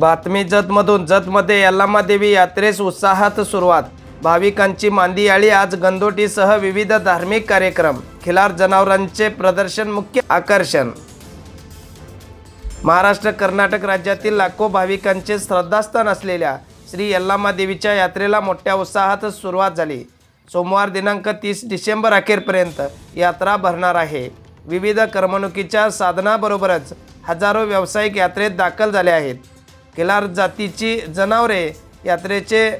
बातमी जतमधून जतमध्ये यल्लामा देवी यात्रेस उत्साहात सुरुवात. भाविकांची मांदियाळी आज गंदोटीसह विविध धार्मिक कार्यक्रम. खिलार जनावरांचे प्रदर्शन मुख्य आकर्षण. महाराष्ट्र कर्नाटक राज्यातील लाखो भाविकांचे श्रद्धास्थान असलेल्या श्री यल्लामा देवीच्या यात्रेला मोठ्या उत्साहात सुरुवात झाली. सोमवार दिनांक तीस डिसेंबर अखेरपर्यंत यात्रा भरणार आहे. विविध करमणुकीच्या साधनाबरोबरच हजारो व्यावसायिक यात्रेत दाखल झाले आहेत. किलार जातीची जनावरे यात्रेचे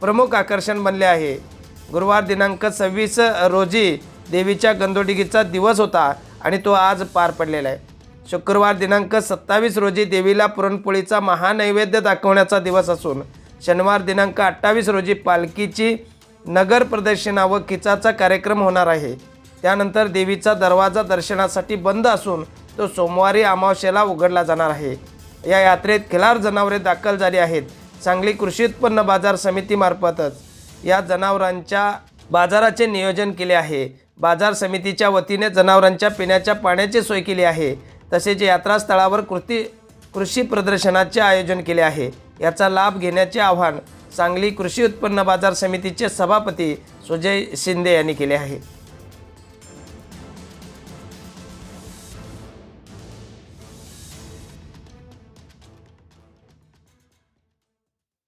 प्रमुख आकर्षण बनले आहे. गुरुवार दिनांक सव्वीस रोजी देवीच्या गंदोडीचा दिवस होता आणि तो आज पार पडलेला आहे. शुक्रवार दिनांक सत्तावीस रोजी देवीला पुरणपोळीचा महानैवेद्य दाखवण्याचा दिवस असून शनिवार दिनांक अठ्ठावीस रोजी पालखीची नगर प्रदक्षिणा व खिचाचा कार्यक्रम होणार आहे. त्यानंतर देवीचा दरवाजा दर्शनासाठी बंद असून तो सोमवारी अमावस्येला उघडला जाणार आहे. या यात्रेत खिलार जनावरे दाखल झाली आहेत. सांगली कृषी उत्पन्न बाजार समितीमार्फतच या जनावरांच्या बाजाराचे नियोजन केले आहे. बाजार समितीच्या वतीने जनावरांच्या पिण्याच्या पाण्याची सोय केली आहे. तसेच यात्रास्थळावर कृती कृषी प्रदर्शनाचे आयोजन केले आहे. याचा लाभ घेण्याचे आव्हान सांगली कृषी उत्पन्न बाजार समितीचे सभापती सुजय शिंदे यांनी केले आहे.